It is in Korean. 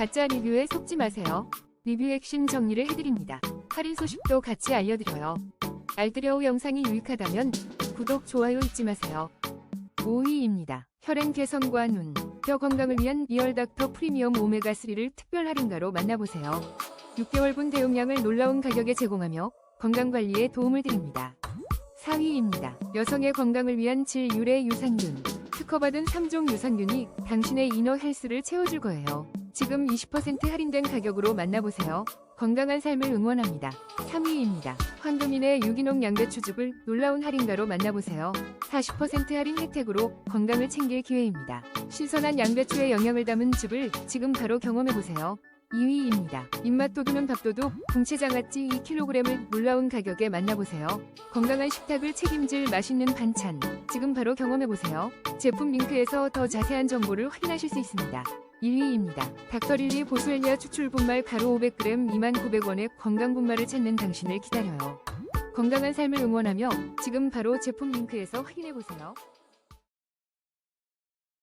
가짜 리뷰에 속지 마세요. 리뷰 핵심 정리를 해드립니다. 할인 소식도 같이 알려드려요. 알뜰여우 영상이 유익하다면 구독, 좋아요 잊지 마세요. 5위입니다. 혈행 개선과 눈, 뼈 건강을 위한 리얼닥터 프리미엄 오메가3를 특별 할인가로 만나보세요. 6개월분 대용량을 놀라운 가격에 제공하며 건강관리에 도움을 드립니다. 4위입니다. 여성의 건강을 위한 질 유래 유산균. 특허받은 3종 유산균이 당신의 이너 헬스를 채워줄 거예요. 지금 20% 할인된 가격으로 만나보세요. 건강한 삶을 응원합니다. 3위입니다. 황금인의 유기농 양배추즙을 놀라운 할인가로 만나보세요. 40% 할인 혜택으로 건강을 챙길 기회입니다. 신선한 양배추의 영양을 담은 즙을 지금 바로 경험해보세요. 2위입니다. 입맛 돋우는 밥도둑 궁채장아찌 2kg을 놀라운 가격에 만나보세요. 건강한 식탁을 책임질 맛있는 반찬 지금 바로 경험해보세요. 제품 링크에서 더 자세한 정보를 확인하실 수 있습니다. 1위입니다. 닥터릴리 보슬리아 추출 분말 가루 500g 29,000원의 건강 분말을 찾는 당신을 기다려요. 건강한 삶을 응원하며 지금 바로 제품 링크에서 확인해보세요.